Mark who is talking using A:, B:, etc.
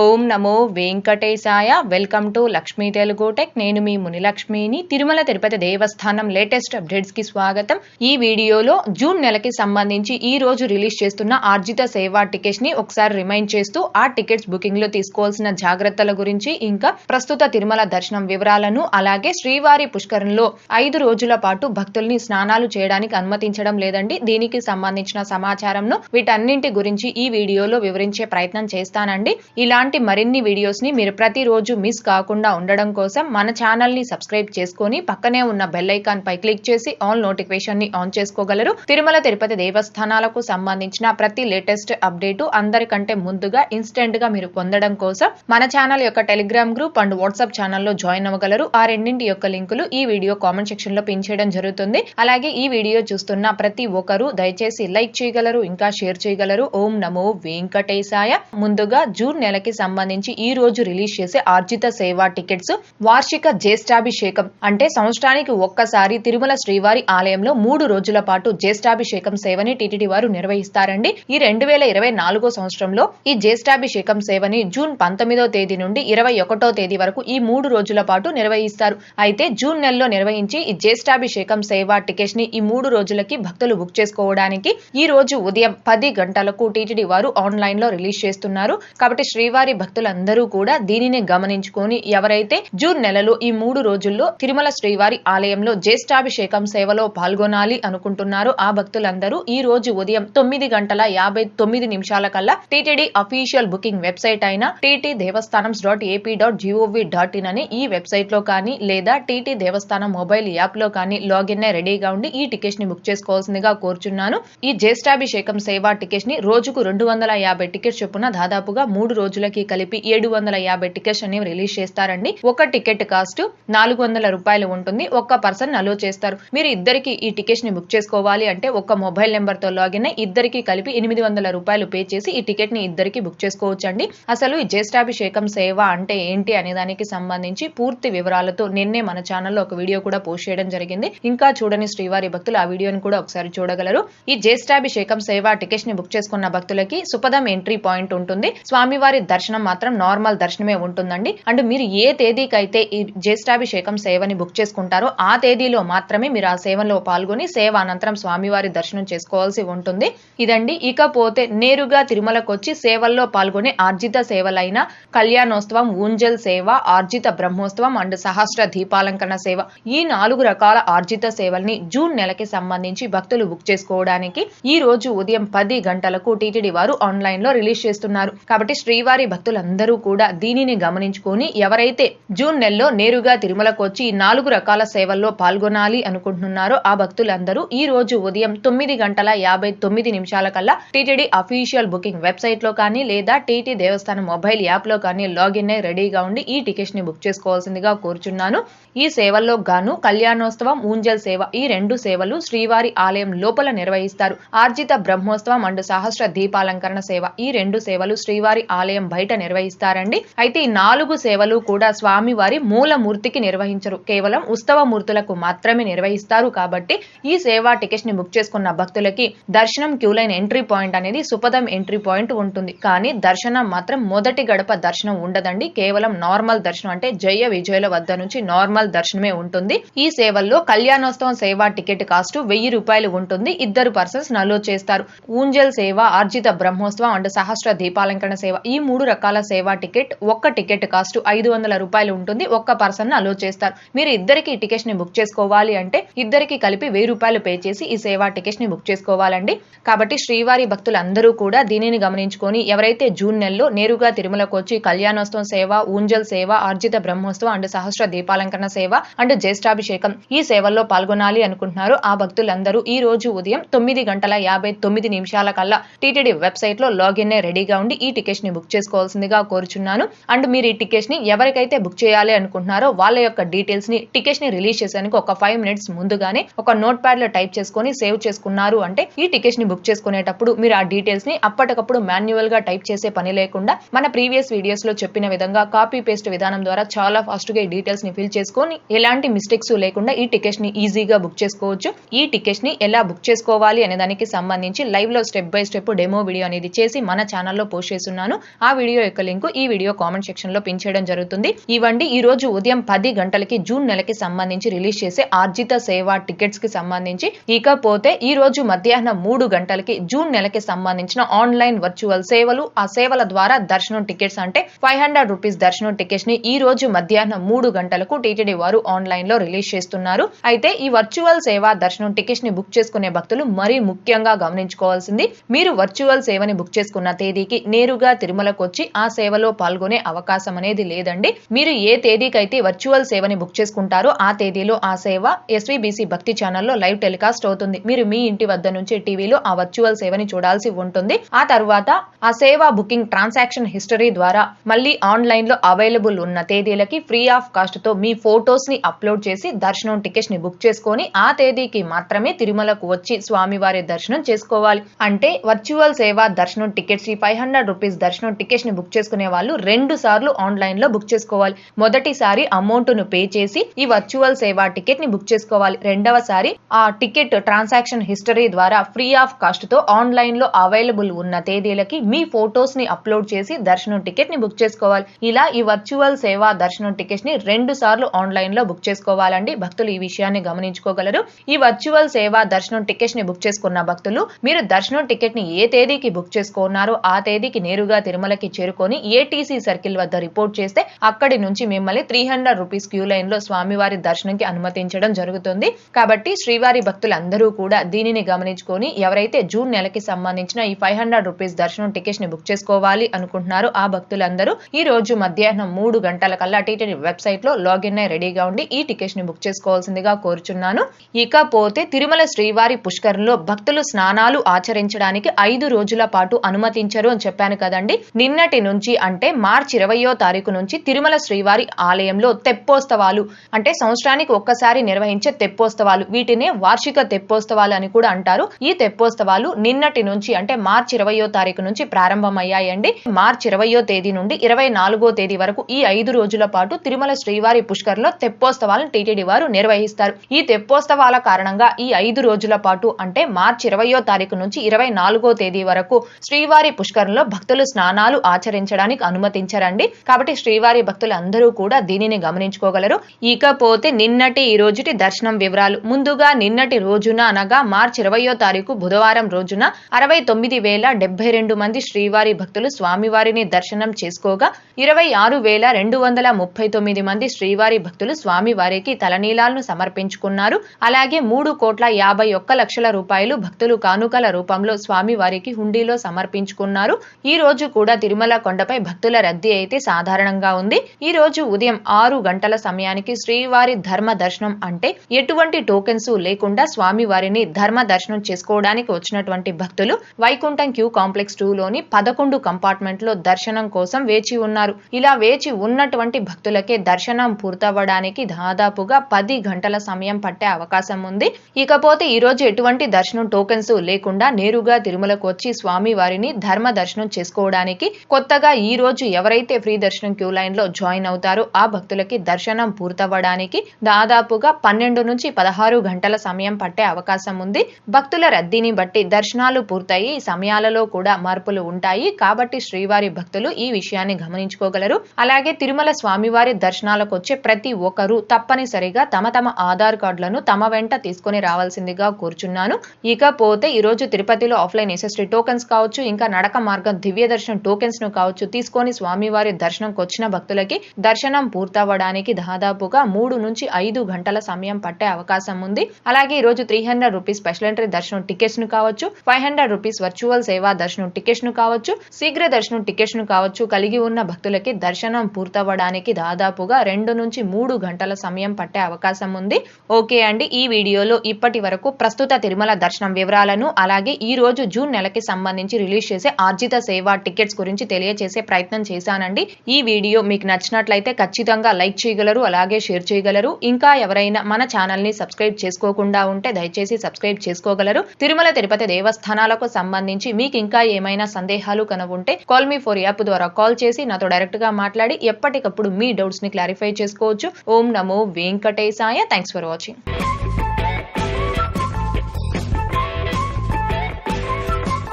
A: ఓం నమో వెంకటేశాయ. Welcome to Lakshmi Telugu tech నేను మీ మునిలక్ష్మిని. తిరుమల తిరుపతి దేవస్థానం లేటెస్ట్ అప్డేట్స్కి స్వాగతం. ఈ వీడియోలో జూన్ నెలకి సంబంధించి ఈ రోజు రిలీజ్ చేస్తున్న ఆర్జిత సేవా టికెట్స్ని ఒకసారి రిమైండ్ చేస్తూ ఆ టికెట్స్ బుకింగ్లో తీసుకోవాల్సిన జాగ్రత్తల గురించి ఇంకా ప్రస్తుత తిరుమల దర్శనం వివరాలను అలాగే శ్రీవారి పుష్కరంలో ఐదు రోజుల పాటు భక్తుల్ని స్నానాలు చేయడానికి అనుమతించడం లేదండి. దీనికి సంబంధించిన సమాచారంను వీటన్నింటి గురించి ఈ వీడియోలో వివరించే ప్రయత్నం చేస్తానండి. ఇలాంటి మరిన్ని వీడియోస్ని మీరు ప్రతిరోజు మిస్ కాకుండా ఉండడం కోసం మన ఛానల్ని సబ్స్క్రైబ్ చేసుకొని పక్కనే ఉన్న బెల్ పై క్లిక్ చేసి ఆల్ నోటిఫికేషన్ని ఆన్ చేసుకోగలరు. తిరుమల తిరుపతి దేవస్థానాలకు సంబంధించిన ప్రతి లేటెస్ట్ అప్డేట్ అందరికంటే ముందుగా ఇన్స్టెంట్గా మీరు పొందడం కోసం మన ఛానల్ యొక్క టెలిగ్రామ్ గ్రూప్ అండ్ వాట్సాప్ ఛానల్లో జాయిన్ అవ్వగలరు. ఆ రెండింటి యొక్క లింకులు ఈ వీడియో కామెంట్ సెక్షన్లో పిన్ చేయడం జరుగుతుంది. అలాగే ఈ వీడియో చూస్తున్న ప్రతి ఒక్కరూ దయచేసి లైక్ చేయగలరు ఇంకా షేర్ చేయగలరు. ఓం నమో వెంకటేశాయ. ముందుగా జూన్ నెలకి సంబంధించి ఈ రోజు రిలీజ్ చేసే ఆర్జిత సేవా టికెట్స్ వార్షిక జ్యేష్ఠాభిషేకం అంటే సంవత్సరానికి ఒక్కసారి తిరుమల శ్రీవారి ఆలయంలో మూడు రోజుల పాటు జ్యేష్ఠాభిషేకం సేవని టిటిడి వారు నిర్వహిస్తారండి. ఈ రెండు వేల ఇరవై నాలుగో సంవత్సరంలో ఈ జ్యేష్ఠాభిషేకం సేవని జూన్ పంతొమ్మిదో తేదీ నుండి ఇరవై ఒకటో తేదీ వరకు ఈ మూడు రోజుల పాటు నిర్వహిస్తారు. అయితే జూన్ నెలలో నిర్వహించి ఈ జ్యేష్ఠాభిషేకం సేవా టికెట్స్ని ఈ మూడు రోజులకి భక్తులు బుక్ చేసుకోవడానికి ఈ రోజు ఉదయం పది గంటలకు టిటిడి వారు ఆన్లైన్లో రిలీజ్ చేస్తున్నారు. కాబట్టి శ్రీవారి భక్తులందరూ కూడా దీనిని గమనించుకొని ఎవరైతే జూన్ నెలలో ఈ మూడు రోజుల్లో తిరుమల శ్రీవారి ఆలయంలో జ్యేష్ఠాభిషేకం సేవలో పాల్గొనాలి అనుకుంటున్నారో ఆ భక్తులందరూ ఈ రోజు ఉదయం తొమ్మిది గంటల యాభై తొమ్మిది నిమిషాల కల్లా టీటీడీ అఫీషియల్ బుకింగ్ వెబ్సైట్ అయిన TT Devasthanam dot AP dot GOV in in అని ఈ వెబ్సైట్లో కానీ లేదా టీటీ దేవస్థానం మొబైల్ యాప్లో కానీ లాగిన్ రెడీగా ఉండి ఈ టికెట్స్ని బుక్ చేసుకోవాల్సిందిగా కోరుచున్నాను. ఈ జ్యేష్ఠాభిషేకం సేవా టికెట్స్ని రోజుకు రెండు వందల యాభై టికెట్స్ చొప్పున దాదాపుగా మూడు రోజులకి కలిపి ఏడు వందల యాభై టికెట్స్ అనేవి రిలీజ్ చేస్తారండి. ఒక టికెట్ కాస్ట్ నాలుగు వందల రూపాయలు ఉంటుంది. ఒక్క పర్సన్ అలో చేస్తారు. మీరు ఇద్దరికి ఈ టికెట్స్ని బుక్ చేసుకోవాలి అంటే ఒక మొబైల్ నెంబర్తో లాగిన్ అయి ఇద్దరికి కలిపి ఎనిమిది వందల రూపాయలు పే చేసి ఈ టికెట్ని ఇద్దరికి బుక్ చేసుకోవచ్చండి. అసలు ఈ జ్యేష్ఠాభిషేకం సేవ అంటే ఏంటి అనే దానికి సంబంధించి పూర్తి వివరాలతో నిన్నే మన ఛానల్లో ఒక వీడియో కూడా పోస్ట్ చేయడం జరిగింది. ఇంకా చూడని శ్రీవారి భక్తులు ఆ వీడియోని కూడా ఒకసారి చూడగలరు. ఈ జ్యేష్ఠాభిషేకం సేవ టికెట్స్ని బుక్ చేసుకున్న భక్తులకి సుపదం ఎంట్రీ పాయింట్ ఉంటుంది. స్వామివారి దర్శనం దర్శనం మాత్రం నార్మల్ దర్శనమే ఉంటుందండి. అండ్ మీరు ఏ తేదీకైతే ఈ జ్యేష్ఠాభిషేకం సేవని బుక్ చేసుకుంటారో ఆ తేదీలో మాత్రమే మీరు ఆ సేవలో పాల్గొని సేవ అనంతరం స్వామివారి దర్శనం చేసుకోవాల్సి ఉంటుంది. ఇదండి. ఇకపోతే నేరుగా తిరుమలకు వచ్చి సేవల్లో పాల్గొనే ఆర్జిత సేవలైన కళ్యాణోత్సవం ఊంజల్ సేవ ఆర్జిత బ్రహ్మోత్సవం అండ్ సహస్ర దీపాలంకరణ సేవ ఈ నాలుగు రకాల ఆర్జిత సేవల్ని జూన్ నెలకి సంబంధించి భక్తులు బుక్ చేసుకోవడానికి ఈ రోజు ఉదయం పది గంటలకు టీటీడీ వారు ఆన్లైన్లో రిలీజ్ చేస్తున్నారు. కాబట్టి శ్రీవారి భక్తులందరూ కూడా దీనిని గమనించుకొని ఎవరైతే జూన్ నెలలో నేరుగా తిరుమలకు వచ్చి ఈ నాలుగు రకాల సేవల్లో పాల్గొనాలి అనుకుంటున్నారో ఆ భక్తులందరూ ఈ రోజు ఉదయం తొమ్మిది గంటల యాభై తొమ్మిది నిమిషాల కల్లా టీటీడీ అఫీషియల్ బుకింగ్ వెబ్సైట్లో కానీ లేదా టీటీ దేవస్థానం మొబైల్ యాప్లో కానీ లాగిన్ అయి రెడీగా ఉండి ఈ టికెట్స్ని బుక్ చేసుకోవాల్సిందిగా కోరుచున్నాను. ఈ సేవల్లో గాను కళ్యాణోత్సవం ఊంజల్ సేవ ఈ రెండు సేవలు శ్రీవారి ఆలయం లోపల నిర్వహిస్తారు. ఆర్జిత బ్రహ్మోత్సవం అండ్ సహస్ర దీపాలంకరణ సేవ ఈ రెండు సేవలు శ్రీవారి ఆలయం బయట నిర్వహిస్తారండి. అయితే ఈ నాలుగు సేవలు కూడా స్వామివారి మూలమూర్తికి నిర్వహించరు. కేవలం ఉత్సవ మూర్తులకు మాత్రమే నిర్వహిస్తారు కాబట్టి ఈ సేవా టికెట్స్ని బుక్ చేసుకున్న భక్తులకి దర్శనం క్యూ లైన్ ఎంట్రీ పాయింట్ అనేది సుపదం ఎంట్రీ పాయింట్ ఉంటుంది. కానీ దర్శనం మాత్రం మొదటి గడప దర్శనం ఉండదండి. కేవలం నార్మల్ దర్శనం అంటే జయ విజయుల వద్ద నుంచి నార్మల్ దర్శనమే ఉంటుంది. ఈ సేవల్లో కళ్యాణోత్సవం సేవా టికెట్ కాస్ట్ వెయ్యి రూపాయలు ఉంటుంది. ఇద్దరు పర్సన్స్ నలో చేస్తారు. ఊంజల్ సేవ ఆర్జిత బ్రహ్మోత్సవం అండ్ సహస్ర దీపాలంకరణ సేవ ఈ మూడు రకాల సేవా టికెట్ ఒక్క టికెట్ కాస్ట్ ఐదు వందల రూపాయలు ఉంటుంది. ఒక్క పర్సన్ అలో చేస్తారు. మీరు ఇద్దరికి ఈ టికెట్స్ని బుక్ చేసుకోవాలి అంటే ఇద్దరికి కలిపి వెయ్యి రూపాయలు పే చేసి ఈ సేవా టికెట్స్ని బుక్ చేసుకోవాలండి. కాబట్టి శ్రీవారి భక్తులందరూ కూడా దీనిని గమనించుకొని ఎవరైతే జూన్ నెలలో నేరుగా తిరుమలకు వచ్చి కళ్యాణోత్సవం సేవ ఊంజల్ సేవ ఆర్జిత బ్రహ్మోత్సవం అండ్ సహస్ర దీపాలంకరణ సేవ అండ్ జ్యేష్ఠాభిషేకం ఈ సేవల్లో పాల్గొనాలి అనుకుంటున్నారు. ఆ భక్తులందరూ ఈ రోజు ఉదయం తొమ్మిది గంటల యాభై తొమ్మిది నిమిషాల కల్లా టీటీడీ వెబ్సైట్లో లాగిన్ రెడీగా ఉండి ఈ టికెట్స్ని బుక్ చేసుకోవాల్సిందిగా కోరుచున్నాను. అండ్ మీరు ఈ టికెట్స్ని ఎవరికైతే బుక్ చేయాలి అనుకుంటున్నారో వాళ్ళ యొక్క డీటెయిల్స్ని టికెట్స్ని రిలీజ్ చేసేందుకు ఒక ఫైవ్ మినిట్స్ ముందుగానే ఒక నోట్ ప్యాడ్లో టైప్ చేసుకొని సేవ్ చేసుకున్నారు అంటే ఈ టికెట్స్ని బుక్ చేసుకునేటప్పుడు మీరు ఆ డీటెయిల్స్ని అప్పటికప్పుడు మాన్యువల్గా టైప్ చేసే పని లేకుండా మన ప్రీవియస్ వీడియోస్లో చెప్పిన విధంగా కాపీ పేస్ట్ విధానం ద్వారా చాలా ఫాస్ట్గా ఈ డీటెయిల్స్ని ఫిల్ చేసుకొని ఎలాంటి మిస్టేక్స్ లేకుండా ఈ టికెట్స్ని ఈజీగా బుక్ చేసుకోవచ్చు. ఈ టికెట్స్ని ఎలా బుక్ చేసుకోవాలి అనే దానికి సంబంధించి లైవ్లో step by step demo video అనేది చేసి మన ఛానల్లో పోస్ట్ చేస్తున్నాను. ఆ వీడియో వీడియో యొక్క లింక్ ఈ వీడియో కామెంట్ సెక్షన్లో పిన్ చేయడం జరుగుతుంది. ఇవ్వండి ఈ రోజు ఉదయం పది గంటలకి జూన్ నెలకి సంబంధించి రిలీజ్ చేసే ఆర్జిత సేవ టికెట్స్కి సంబంధించి. ఇకపోతే ఈ రోజు మధ్యాహ్నం మూడు గంటలకి జూన్ నెలకి సంబంధించిన ఆన్లైన్ వర్చువల్ సేవలు ఆ సేవల ద్వారా దర్శనం టికెట్స్ అంటే ఫైవ్ హండ్రెడ్ రూపీస్ దర్శనం టికెట్స్ని ఈ రోజు మధ్యాహ్నం మూడు గంటలకు టీటీడీ వారు ఆన్లైన్లో రిలీజ్ చేస్తున్నారు. అయితే ఈ వర్చువల్ సేవ దర్శనం టికెట్స్ని బుక్ చేసుకునే భక్తులు మరీ ముఖ్యంగా గమనించుకోవాల్సింది. మీరు వర్చువల్ సేవని బుక్ చేసుకున్న తేదీకి నేరుగా తిరుమలకు వచ్చి ఆ సేవలో పాల్గొనే అవకాశం అనేది లేదండి. మీరు ఏ తేదీకైతే వర్చువల్ సేవని బుక్ చేసుకుంటారో ఆ తేదీలో ఆ సేవ ఎస్వీబీసీ భక్తి ఛానల్లో లైవ్ టెలికాస్ట్ అవుతుంది. మీరు మీ ఇంటి వద్ద నుంచి టీవీలో ఆ వర్చువల్ సేవని చూడాల్సి ఉంటుంది. ఆ తర్వాత ఆ సేవ బుకింగ్ ట్రాన్సాక్షన్ హిస్టరీ ద్వారా మళ్ళీ ఆన్లైన్లో అవైలబుల్ ఉన్న తేదీలకి ఫ్రీ ఆఫ్ కాస్ట్తో మీ ఫోటోస్ని అప్లోడ్ చేసి దర్శనం టికెట్స్ని బుక్ చేసుకొని ఆ తేదీకి మాత్రమే తిరుమలకు వచ్చి స్వామివారి దర్శనం చేసుకోవాలి. అంటే వర్చువల్ సేవ దర్శనం టికెట్స్ ఫైవ్ హండ్రెడ్ రూపీస్ దర్శనం టికెట్స్ ని బుక్ చేసుకునే వాళ్ళు రెండు సార్లు ఆన్లైన్లో బుక్ చేసుకోవాలి. మొదటిసారి అమౌంట్ను పే చేసి ఈ వర్చువల్ సేవ టికెట్ని బుక్ చేసుకోవాలి. రెండవసారి ఆ టికెట్ ట్రాన్సాక్షన్ హిస్టరీ ద్వారా ఫ్రీ ఆఫ్ కాస్ట్తో ఆన్లైన్లో అవైలబుల్ ఉన్న తేదీలకి మీ ఫోటోస్ని అప్లోడ్ చేసి దర్శనం టికెట్ని బుక్ చేసుకోవాలి. ఇలా ఈ వర్చువల్ సేవ దర్శనం టికెట్ని రెండు సార్లు ఆన్లైన్లో బుక్ చేసుకోవాలండి. భక్తులు ఈ విషయాన్ని గమనించుకోగలరు. ఈ వర్చువల్ సేవ దర్శనం టికెట్ని బుక్ చేసుకున్న భక్తులు మీరు దర్శనం టికెట్ని ఏ తేదీకి బుక్ చేసుకున్నారో ఆ తేదీకి నేరుగా తిరుమలకి చేరుకొని ఏటీసీ సర్కిల్ వద్ద రిపోర్ట్ చేస్తే అక్కడి నుంచి మిమ్మల్ని త్రీ హండ్రెడ్ రూపీస్ క్యూ లైన్లో స్వామివారి దర్శనంకి అనుమతించడం జరుగుతుంది. కాబట్టి శ్రీవారి భక్తులందరూ కూడా దీనిని గమనించుకొని ఎవరైతే జూన్ నెలకి సంబంధించిన ఈ ఫైవ్ హండ్రెడ్ రూపీస్ దర్శనం టికెట్స్ని బుక్ చేసుకోవాలి అనుకుంటున్నారో ఆ భక్తులందరూ ఈ రోజు మధ్యాహ్నం మూడు గంటల కల్లా టీటీడీ వెబ్సైట్లో లాగిన్ అయి రెడీగా ఉండి ఈ టికెట్స్ని బుక్ చేసుకోవాల్సిందిగా కోరుచున్నాను. ఇకపోతే తిరుమల శ్రీవారి పుష్కరంలో భక్తులు స్నానాలు ఆచరించడానికి ఐదు రోజుల పాటు అనుమతించరు అని చెప్పాను కదండి. నిన్నటి నుంచి అంటే మార్చి ఇరవయో తారీఖు నుంచి తిరుమల శ్రీవారి ఆలయంలో తెప్పోత్సవాలు అంటే సంవత్సరానికి ఒక్కసారి నిర్వహించే తెప్పోత్సవాలు. వీటినే వార్షిక తెప్పోత్సవాలు అని కూడా అంటారు. ఈ తెప్పోత్సవాలు నిన్నటి నుంచి అంటే మార్చి ఇరవయో తారీఖు నుంచి ప్రారంభమయ్యాయండి. మార్చి ఇరవయో తేదీ నుండి ఇరవై నాలుగో తేదీ వరకు ఈ ఐదు రోజుల పాటు తిరుమల శ్రీవారి పుష్కర్లో తెప్పోత్సవాలను టీటీడీ వారు నిర్వహిస్తారు. ఈ తెప్పోత్సవాల కారణంగా ఈ ఐదు రోజుల పాటు అంటే మార్చి ఇరవయో తారీఖు నుంచి ఇరవై నాలుగో తేదీ వరకు శ్రీవారి పుష్కరంలో భక్తులు స్నానాలు ఆచరించడానికి అనుమతించరండి. కాబట్టి శ్రీవారి భక్తులు అందరూ కూడా దీనిని గమనించుకోగలరు. ఇకపోతే నిన్నటి ఈ రోజుటి దర్శనం వివరాలు. ముందుగా నిన్నటి రోజున అనగా మార్చి ఇరవయో తారీఖు బుధవారం రోజున అరవై తొమ్మిది వేల డెబ్బై రెండు మంది శ్రీవారి భక్తులు స్వామివారిని దర్శనం చేసుకోగా ఇరవై ఆరు వేల రెండు వందల ముప్పై తొమ్మిది మంది శ్రీవారి భక్తులు స్వామివారికి తలనీలాలను సమర్పించుకున్నారు. అలాగే మూడు కోట్ల యాభై ఒక్క లక్షల రూపాయలు భక్తులు కానుకల రూపంలో స్వామివారికి హుండీలో సమర్పించుకున్నారు. ఈ రోజు కూడా తిరుమల తిరుమల కొండపై భక్తుల రద్దీ అయితే సాధారణంగా ఉంది. ఈ రోజు ఉదయం ఆరు గంటల సమయానికి శ్రీవారి ధర్మ దర్శనం అంటే ఎటువంటి టోకెన్స్ లేకుండా స్వామివారిని ధర్మ దర్శనం చేసుకోవడానికి వచ్చినటువంటి భక్తులు వైకుంఠం క్యూ కాంప్లెక్స్ టూ లోని పదకొండు కంపార్ట్మెంట్లో దర్శనం కోసం వేచి ఉన్నారు. ఇలా వేచి ఉన్నటువంటి భక్తులకే దర్శనం పూర్తవ్వడానికి దాదాపుగా పది గంటల సమయం పట్టే అవకాశం ఉంది. ఇకపోతే ఈ రోజు ఎటువంటి దర్శనం టోకెన్స్ లేకుండా నేరుగా తిరుమలకు వచ్చి స్వామి వారిని ధర్మ దర్శనం చేసుకోవడానికి కొత్తగా ఈ రోజు ఎవరైతే ఫ్రీ దర్శనం క్యూ లైన్లో జాయిన్ అవుతారో ఆ భక్తులకి దర్శనం పూర్తవ్వడానికి దాదాపుగా పన్నెండు నుంచి పదహారు గంటల సమయం పట్టే అవకాశం ఉంది. భక్తుల రద్దీని బట్టి దర్శనాలు పూర్తయి సమయాలలో కూడా మార్పులు ఉంటాయి. కాబట్టి శ్రీవారి భక్తులు ఈ విషయాన్ని గమనించుకోగలరు. అలాగే తిరుమల స్వామివారి దర్శనాలకు వచ్చే ప్రతి ఒక్కరూ తప్పనిసరిగా తమ తమ ఆధార్ కార్డులను తమ వెంట తీసుకొని రావాల్సిందిగా కూర్చున్నాను. ఇకపోతే ఈరోజు తిరుపతిలో ఆఫ్లైన్ ఎస్ఎస్టీ టోకెన్స్ కావచ్చు ఇంకా నడక మార్గం దివ్య దర్శనం టోకెన్స్ ను కావచ్చు తీసుకొని స్వామివారి దర్శనంకి వచ్చిన భక్తులకి దర్శనం పూర్తవడానికి దాదాపుగా మూడు నుంచి ఐదు గంటల సమయం పట్టే అవకాశం ఉంది. అలాగే ఈ రోజు three hundred rupees special entry దర్శనం టికెట్స్ను కావచ్చు ఫైవ్ హండ్రెడ్ రూపీస్ వర్చువల్ సేవా దర్శనం టికెట్స్ను కావచ్చు శీఘ్ర దర్శనం టికెట్స్ను కావచ్చు కలిగి ఉన్న భక్తులకి దర్శనం పూర్తవ్వడానికి దాదాపుగా రెండు నుంచి మూడు గంటల సమయం పట్టే అవకాశం ఉంది. ఓకే అండి ఈ వీడియోలో ఇప్పటి వరకు ప్రస్తుత తిరుమల దర్శనం వివరాలను అలాగే ఈ రోజు జూన్ నెలకి సంబంధించి రిలీజ్ చేసే ఆర్జిత సేవ టికెట్స్ గురించి తెలియజేసే ప్రయత్నం చేశానండి. ఈ వీడియో మీకు నచ్చినట్లయితే ఖచ్చితంగా లైక్ చేయగలరు అలాగే షేర్ చేయగలరు. ఇంకా ఎవరైనా మన ఛానల్ని సబ్స్క్రైబ్ చేసుకోకుండా ఉంటే దయచేసి సబ్స్క్రైబ్ చేసుకోగలరు. తిరుమల తిరుపతి దేవస్థానాలకు సంబంధించి మీకు ఇంకా ఏమైనా సందేహాలు కనుగొంటే కాల్ మీ ఫోర్ యాప్ ద్వారా కాల్ చేసి నాతో డైరెక్ట్గా మాట్లాడి ఎప్పటికప్పుడు మీ డౌట్స్ని క్లారిఫై చేసుకోవచ్చు. ఓం నమో వెంకటేశాయ. Thanks for watching